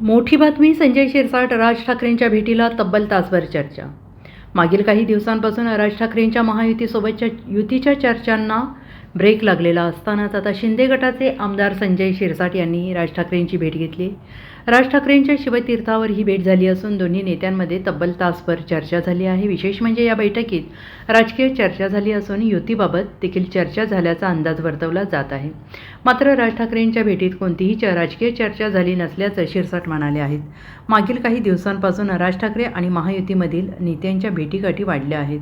मोठी बातमी संजय शिरसाट राज ठाकरेंच्या भेटीला तब्बल तासभर चर्चा. मागील काही दिवसांपासून राज ठाकरेंच्या महायुतीसोबतच्या युतीच्या चर्चांना ब्रेक लागलेला असतानाच आता शिंदे गटाचे आमदार संजय शिरसाट यांनी राज ठाकरेंची भेट घेतली. राज ठाकरेंच्या शिवतीर्थावर ही भेट झाली असून दोन्ही नेत्यांमध्ये तब्बल तासभर चर्चा झाली आहे. विशेष म्हणजे या बैठकीत राजकीय चर्चा झाली असून युतीबाबत देखील चर्चा झाल्याचा अंदाज वर्तवला जात आहे. मात्र राज ठाकरेंच्या भेटीत कोणतीही च राजकीय चर्चा झाली नसल्याचं शिरसाट म्हणाले आहेत. मागील काही दिवसांपासून राज ठाकरे आणि महायुतीमधील नेत्यांच्या भेटीगाठी वाढल्या आहेत.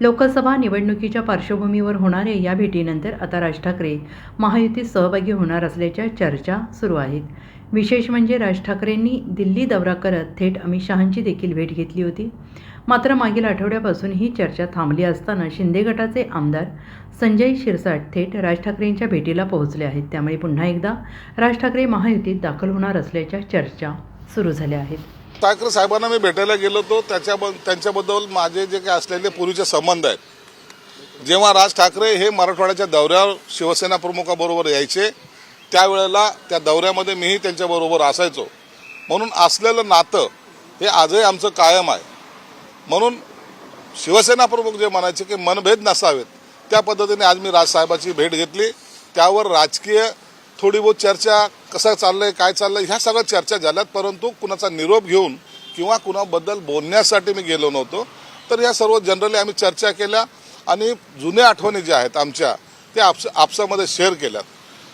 लोकसभा निवडणुकीच्या पार्श्वभूमीवर होणाऱ्या या भेटीनंतर आता राज ठाकरे महायुतीत सहभागी होणार असल्याच्या चर्चा सुरू आहेत. विशेष म्हणजे राज ठाकरेंनी दिल्ली दौरा करत थेट अमित शहांची देखील भेट घेतली होती. मात्र मागील आठवड्यापासून ही चर्चा थांबली असताना शिंदे गटाचे आमदार संजय शिरसाट थेट राज ठाकरेंच्या भेटीला पोहोचले आहेत. त्यामुळे पुन्हा एकदा राज ठाकरे महायुतीत दाखल होणार असल्याच्या चर्चा सुरू झाल्या आहेत. ठाकरे साहेबांना मी भेटायला गेलो होतो. त्याच्या त्यांच्याबद्दल माझे जे काही असलेले पूर्वीचे संबंध आहेत. जेव्हा राज ठाकरे हे मराठवाड्याच्या दौऱ्यावर शिवसेना प्रमुखाबरोबर यायचे त्यावेळेला त्या दौऱ्यामध्ये मीही त्यांच्याबरोबर असायचो. म्हणून असलेलं नातं हे आजही आमचं कायम आहे. म्हणून शिवसेना प्रमुख जे म्हणायचे की मनभेद नसावेत त्या पद्धतीने आज मी राजसाहेबाची भेट घेतली. त्यावर राजकीय थोडी बहुत चर्चा कसं चाललंय काय चाललंय ह्या सगळ्या चर्चा झाल्यात परंतु कुणाचा निरोप घेऊन किंवा कुणाबद्दल बोलण्यासाठी मी गेलो नव्हतो. तर या सर्व जनरली आम्ही चर्चा केल्या आणि जुन्या आठवणी ज्या आहेत आमच्या त्या आपस आपसामध्ये शेअर केल्यात.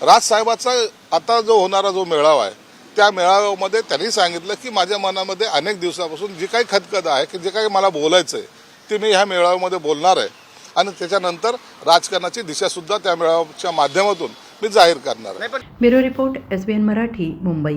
राजसाहेबाचा आता जो होणारा जो मेळावा आहे त्या मेळाव्यामध्ये त्यांनी सांगितलं की माझ्या मनामध्ये अनेक दिवसापासून जी काही खदखद आहे की जे काही मला बोलायचं आहे ते मी ह्या मेळाव्यामध्ये बोलणार आहे. आणि त्याच्यानंतर राजकारणाची दिशासुद्धा त्या मेळाव्याच्या माध्यमातून मी जाहीर करणार आहे. Bureau report S B N Marathi Mumbai.